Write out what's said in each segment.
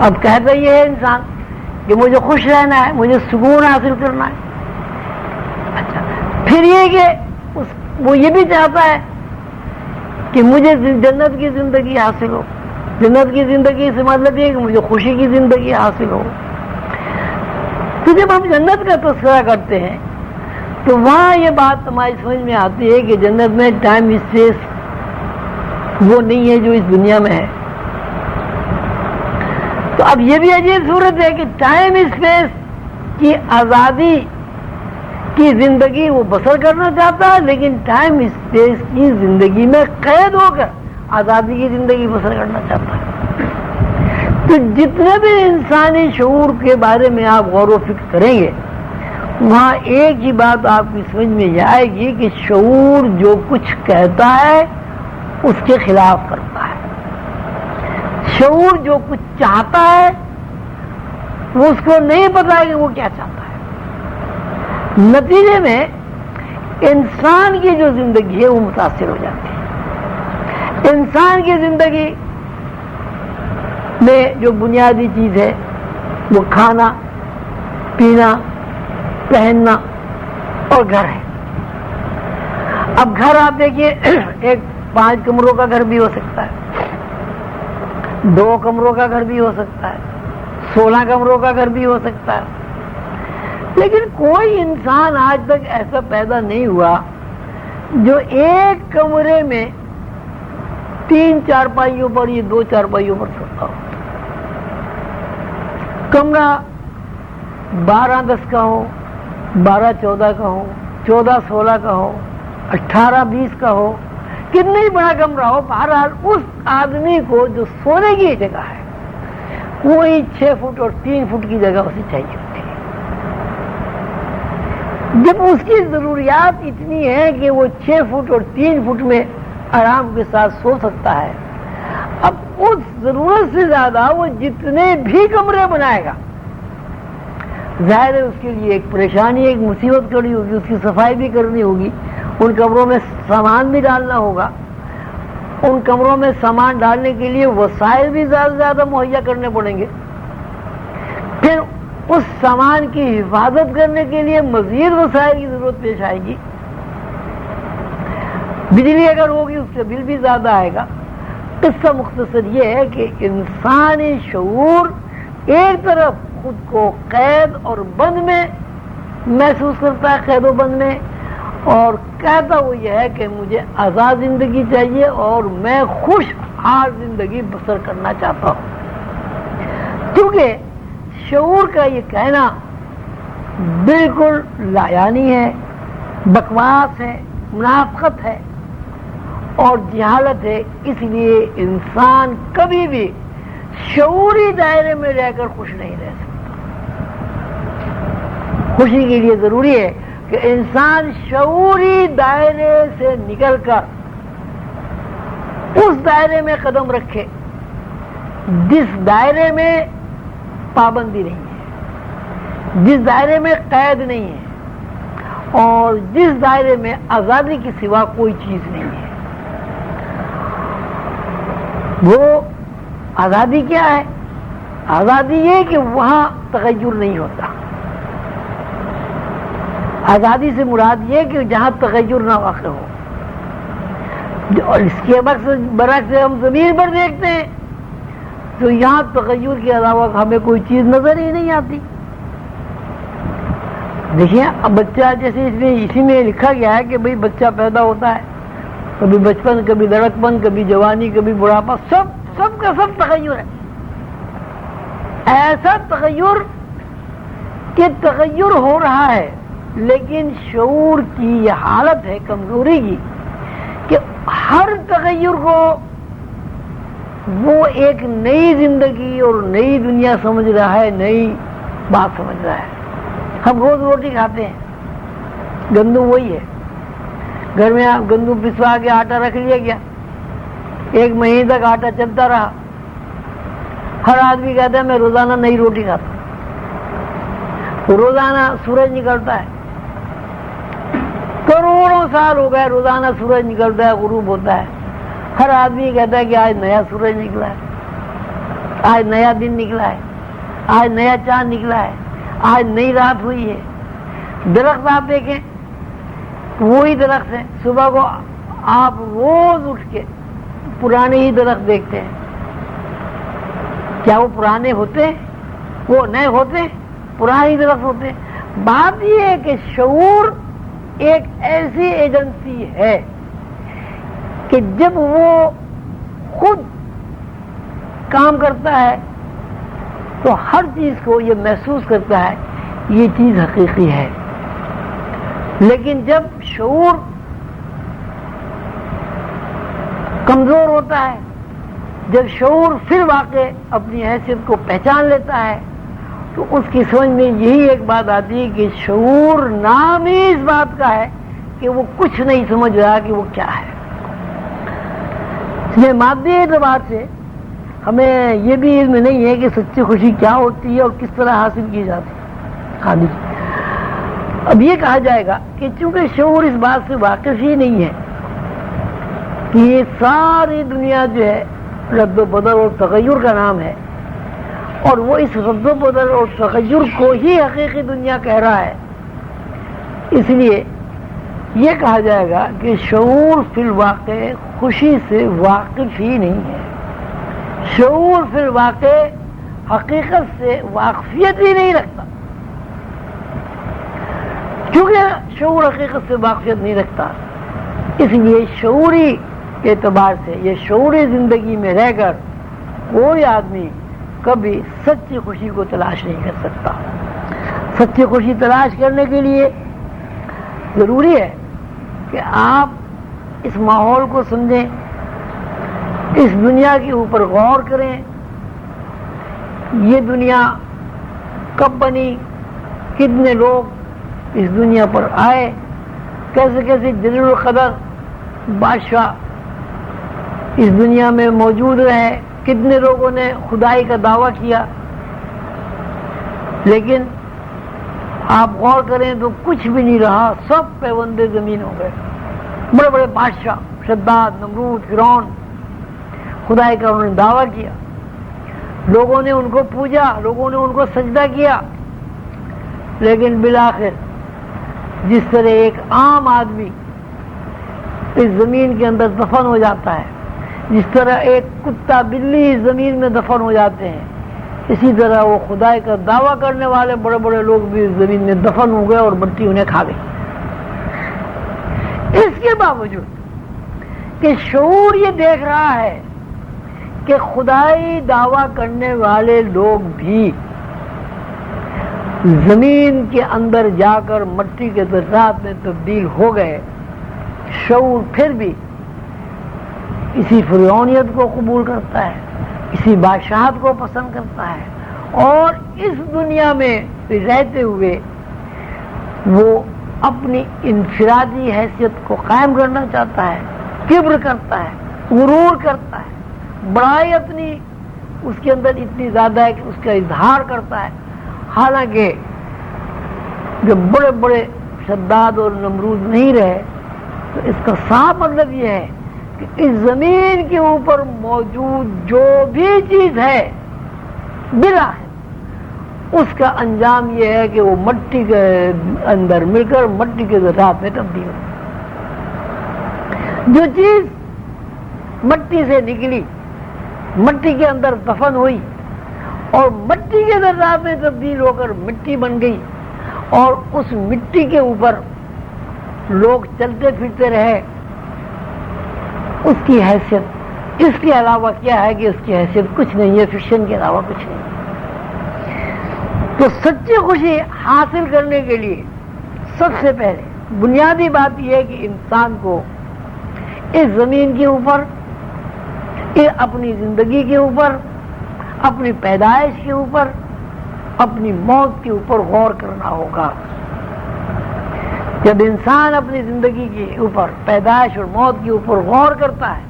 اب کہتا یہ ہے انسان کہ مجھے خوش رہنا ہے، مجھے سکون حاصل کرنا ہے۔ اچھا پھر یہ کہ اس، وہ یہ بھی چاہتا ہے کہ مجھے جنت کی زندگی حاصل ہو۔ جنت کی زندگی سے مطلب یہ کہ مجھے خوشی کی زندگی حاصل ہو۔ تو جب ہم جنت کا تذکرہ کرتے ہیں، تو وہاں یہ بات ہماری سمجھ میں آتی ہے کہ جنت میں ٹائم اسپیس وہ نہیں ہے جو اس دنیا میں ہے۔ تو اب یہ بھی عجیب صورت ہے کہ ٹائم اسپیس کی آزادی کی زندگی وہ بسر کرنا چاہتا ہے، لیکن ٹائم اسپیس کی زندگی میں قید ہو کر آزادی کی زندگی بسر کرنا چاہتا ہے۔ تو جتنے بھی انسانی شعور کے بارے میں آپ غور و فکر کریں گے، وہاں ایک ہی بات آپ کی سمجھ میں یہ آئے گی کہ شعور جو کچھ کہتا ہے، اس کے خلاف کرتا ہے۔ شعور جو کچھ چاہتا ہے، وہ اس کو نہیں پتا کہ وہ کیا چاہتا ہے۔ نتیجے میں انسان کی جو زندگی ہے، وہ متاثر ہو جاتی ہے۔ انسان کی زندگی میں جو بنیادی چیز ہے، وہ کھانا، پینا، پہننا اور گھر ہے۔ اب گھر آپ دیکھیے، ایک پانچ کمروں کا گھر بھی ہو سکتا ہے۔ دو کمروں کا گھر بھی ہو سکتا ہے، سولہ کمروں کا گھر بھی ہو سکتا ہے۔ لیکن کوئی انسان آج تک ایسا پیدا نہیں ہوا جو ایک کمرے میں تین چار پائیوں پر یہ دو چار پائیوں پر سکتا ہو۔ کمرہ بارہ دس کا ہو، بارہ چودہ کا ہو، چودہ سولہ کا ہو، اٹھارہ بیس کا ہو کتنا ہی بڑا کمرہ ہو؟ بہرحال اس آدمی کو جو سونے کی جگہ ہے کوئی چھ فٹ اور تین فٹ کی جگہ اسے چاہیے ہوتی ہے۔ جب اس کی ضروریات اتنی ہے کہ وہ چھ فٹ اور تین فٹ میں آرام کے ساتھ سو سکتا ہے، اب اس ضرورت سے زیادہ وہ جتنے بھی کمرے بنائے گا۔ ظاہر ہے اس کے لیے ایک پریشانی، ایک مصیبت کڑی ہوگی، اس کی صفائی بھی کرنی ہوگی، ان کمروں میں سامان بھی ڈالنا ہوگا۔ ان کمروں میں سامان ڈالنے کے لیے وسائل بھی زیادہ سے زیادہ مہیا کرنے پڑیں گے۔ پھر اس سامان کی حفاظت کرنے کے لیے مزید وسائل کی ضرورت پیش آئے گی۔ بجلی اگر ہوگی، اس سے بل بھی زیادہ آئے گا۔ قصہ مختصر یہ ہے کہ انسانی شعور ایک طرف خود کو قید اور بند میں محسوس کرتا ہے، قید و بند میں۔ اور کہتا وہ یہ ہے کہ مجھے آزاد زندگی چاہیے اور میں خوش حال زندگی بسر کرنا چاہتا ہوں۔ کیونکہ شعور کا یہ کہنا بالکل لایانی ہے، بکواس ہے، منافقت ہے اور جہالت ہے۔ اس لیے انسان کبھی بھی شعوری دائرے میں رہ کر خوش نہیں رہ سکتا۔ خوشی کے لیے ضروری ہے کہ انسان شعوری دائرے سے نکل کر اس دائرے میں قدم رکھے، جس دائرے میں پابندی نہیں ہے، جس دائرے میں قید نہیں ہے، اور جس دائرے میں آزادی کے سوا کوئی چیز نہیں ہے۔ وہ آزادی کیا ہے؟ آزادی یہ کہ وہاں تغیر نہیں ہوتا۔ آزادی سے مراد یہ کہ جہاں تغیر نہ واقع ہو۔ اور اس کے برعکس سے ہم زمین پر دیکھتے ہیں، تو یہاں تغیر کے علاوہ ہمیں کوئی چیز نظر ہی نہیں آتی۔ دیکھیے، اب بچہ جیسے اس میں اسی میں لکھا گیا ہے کہ بھئی بچہ پیدا ہوتا ہے، کبھی بچپن، کبھی لڑکپن کبھی جوانی، کبھی بڑھاپا، سب سب کا سب تغیر ہے۔ ایسا تغیر کہ تغیر ہو رہا ہے۔ لیکن شعور کی یہ حالت ہے کمزوری کی کہ ہر تغیر کو وہ ایک نئی زندگی اور نئی دنیا سمجھ رہا ہے، نئی بات سمجھ رہا ہے۔ ہم روز روٹی کھاتے ہیں۔ گندم وہی ہے۔ گھر میں آپ گندم پسوا کے آٹا رکھ لیا گیا ایک مہینے تک آٹا چلتا رہا۔ ہر آدمی کہتا ہے، میں روزانہ نئی روٹی کھاتا ہوں۔ روزانہ سورج نکلتا ہے۔ کروڑوں سال ہو گئے، روزانہ سورج نکلتا ہے، غروب ہوتا ہے۔ ہر آدمی کہتا ہے کہ آج نیا سورج نکلا ہے۔ آج نیا دن نکلا ہے۔ آج نیا چاند نکلا ہے۔ آج نئی رات ہوئی ہے۔ درخت آپ دیکھیں، وہی درخت ہے صبح کو آپ روز اٹھ کے پرانے ہی درخت دیکھتے ہیں۔ کیا وہ پرانے ہوتے وہ نئے ہوتے پرانے ہی درخت ہوتے بات یہ ہے کہ شعور ایک ایسی ایجنسی ہے کہ جب وہ خود کام کرتا ہے تو ہر چیز کو یہ محسوس کرتا ہے، یہ چیز حقیقی ہے۔ لیکن جب شعور کمزور ہوتا ہے، جب شعور پھر واقع اپنی حیثیت کو پہچان لیتا ہے تو اس کی سمجھ میں یہی ایک بات آتی ہے کہ شعور نام ہی اس بات کا ہے کہ وہ کچھ نہیں سمجھ رہا کہ وہ کیا ہے۔ یہ مادی اعتبار سے ہمیں یہ بھی علم نہیں ہے کہ سچی خوشی کیا ہوتی ہے اور کس طرح حاصل کی جاتی ہے۔ خالی۔ اب یہ کہا جائے گا کہ چونکہ شعور اس بات سے واقف ہی نہیں ہے کہ یہ ساری دنیا جو ہے رد و بدل اور تغیر کا نام ہے اور وہ اس رد و بدل اور تغیر کو ہی حقیقی دنیا کہہ رہا ہے۔ اس لیے یہ کہا جائے گا کہ شعور فی الواقع خوشی سے واقف ہی نہیں ہے۔ شعور فی الواقع حقیقت سے واقفیت ہی نہیں رکھتا۔ کیونکہ شعور حقیقت سے واقفیت نہیں رکھتا، اس لیے شعوری اعتبار سے یہ شعوری زندگی میں رہ کر کوئی آدمی کبھی سچی خوشی کو تلاش نہیں کر سکتا۔ سچی خوشی تلاش کرنے کے لیے ضروری ہے کہ آپ اس ماحول کو سمجھیں، اس دنیا کے اوپر غور کریں۔ یہ دنیا کب بنی، کتنے لوگ اس دنیا پر آئے؟ کیسے کیسے جلیل القدر بادشاہ اس دنیا میں موجود رہے؟ کتنے لوگوں نے خدائی کا دعویٰ کیا؟ لیکن آپ غور کریں تو کچھ بھی نہیں رہا، سب پیوندے زمین ہو گئے۔ بڑے بڑے بادشاہ، شداد، نمرود فرون خدائی کا انہوں نے دعویٰ کیا۔ لوگوں نے ان کو پوجا، لوگوں نے ان کو سجدہ کیا۔ لیکن بلاخر جس طرح ایک عام آدمی اس زمین کے اندر دفن ہو جاتا ہے جس طرح ایک کتا بلی زمین میں دفن ہو جاتے ہیں، اسی طرح وہ خدائی کا دعویٰ کرنے والے بڑے بڑے لوگ بھی زمین میں دفن ہو گئے اور مٹی انہیں کھا گئی اس کے باوجود کہ شعور یہ دیکھ رہا ہے کہ خدائی دعویٰ کرنے والے لوگ بھی زمین کے اندر جا کر مٹی کے ذرات میں تبدیل ہو گئے، شعور پھر بھی اسی فرونیت کو قبول کرتا ہے، اسی بادشاہت کو پسند کرتا ہے اور اس دنیا میں رہتے ہوئے وہ اپنی انفرادی حیثیت کو قائم کرنا چاہتا ہے، کبر کرتا ہے، غرور کرتا ہے، بڑائی اپنی اس کے اندر اتنی زیادہ ہے کہ اس کا اظہار کرتا ہے۔ حالانکہ جب بڑے بڑے شداد اور نمرود نہیں رہے، تو اس کا صاف مطلب یہ ہے اس زمین کے اوپر موجود جو بھی چیز ہے بلا ہے۔ اس کا انجام یہ ہے کہ وہ مٹی کے اندر مل کر مٹی کے ذرات میں تبدیل ہو جو چیز مٹی سے نکلی، مٹی کے اندر دفن ہوئی اور مٹی کے ذرات میں تبدیل ہو کر مٹی بن گئی اور اس مٹی کے اوپر لوگ چلتے پھرتے رہے۔ اس کی حیثیت۔ اس کے علاوہ کیا ہے کہ اس کی حیثیت کچھ نہیں ہے، فکشن کے علاوہ کچھ نہیں۔ تو سچی خوشی حاصل کرنے کے لیے سب سے پہلے بنیادی بات یہ ہے کہ انسان کو اس زمین کے اوپر اپنی زندگی کے اوپر، اپنی پیدائش کے اوپر، اپنی موت کے اوپر غور کرنا ہوگا۔ جب انسان اپنی زندگی کے اوپر، پیدائش اور موت کے اوپر غور کرتا ہے،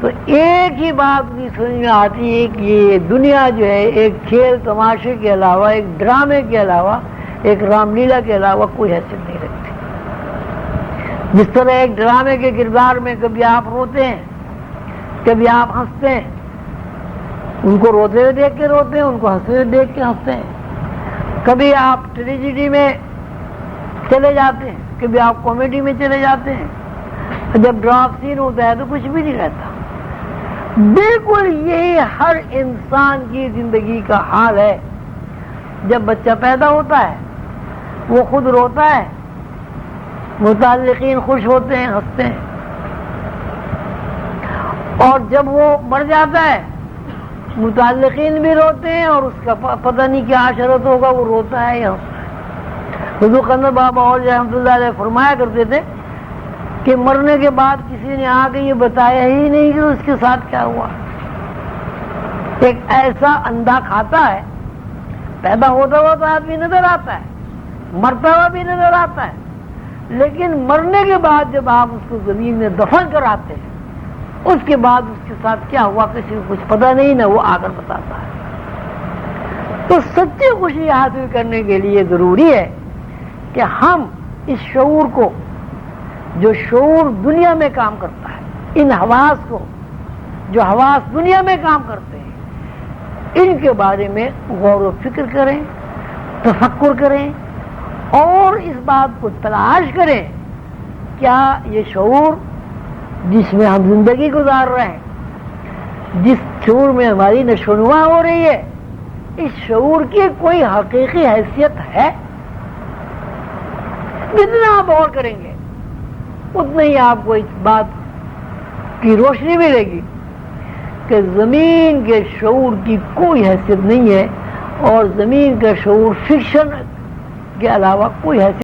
تو ایک ہی بات بھی سمجھ میں آتی ہے کہ یہ دنیا جو ہے، ایک کھیل تماشے کے علاوہ، ایک ڈرامے کے علاوہ، ایک رام لیلا کے علاوہ کوئی حیثیت نہیں رکھتی۔ جس طرح ایک ڈرامے کے کردار میں کبھی آپ روتے ہیں، کبھی آپ ہنستے ہیں، ان کو روتے ہوئے دیکھ کے روتے ہیں، ان کو ہنستے ہوئے دیکھ کے ہنستے ہیں۔ کبھی آپ ٹریجڈی میں چلے جاتے ہیں کبھی آپ کامیڈی میں چلے جاتے ہیں۔ جب ڈراپ سین ہوتا ہے تو کچھ بھی نہیں رہتا۔ بالکل یہی ہر انسان کی زندگی کا حال ہے۔ جب بچہ پیدا ہوتا ہے، وہ خود روتا ہے۔ متعلقین خوش ہوتے ہیں، ہنستے ہیں۔ اور جب وہ مر جاتا ہے، متعلقین بھی روتے ہیں اور اس کا پتہ نہیں کیا عشرت ہوگا، وہ روتا ہے یا حضور قندر بابا اور رحمۃ اللہ علیہ فرمایا کرتے تھے کہ مرنے کے بعد کسی نے آ کے یہ بتایا ہی نہیں کہ اس کے ساتھ کیا ہوا۔ ایک ایسا اندھا کھاتا ہے، پیدا ہوتا ہوا تو آدمی نظر آتا ہے، مرتا ہوا بھی نظر آتا ہے، لیکن مرنے کے بعد جب آپ اس کو زمین میں دفن کراتے ہیں، اس کے بعد اس کے ساتھ کیا ہوا کسی کو کچھ پتا نہیں، نہ وہ آ کر بتاتا ہے۔ تو سچی خوشی حاصل کرنے کے لیے ضروری ہے کہ ہم اس شعور کو، جو شعور دنیا میں کام کرتا ہے، ان حواس کو، جو حواس دنیا میں کام کرتے ہیں، ان کے بارے میں غور و فکر کریں، تفکر کریں، اور اس بات کو تلاش کریں، کیا یہ شعور جس میں ہم زندگی گزار رہے ہیں، جس شعور میں ہماری نشونما ہو رہی ہے، اس شعور کی کوئی حقیقی حیثیت ہے؟ جتنا آپ اور کریں گے اتنا ہی آپ کو اس بات کی روشنی ملے گی کہ زمین کے شعور کی کوئی حیثیت نہیں ہے اور زمین کا شعور فکشن کے علاوہ کوئی حیثیت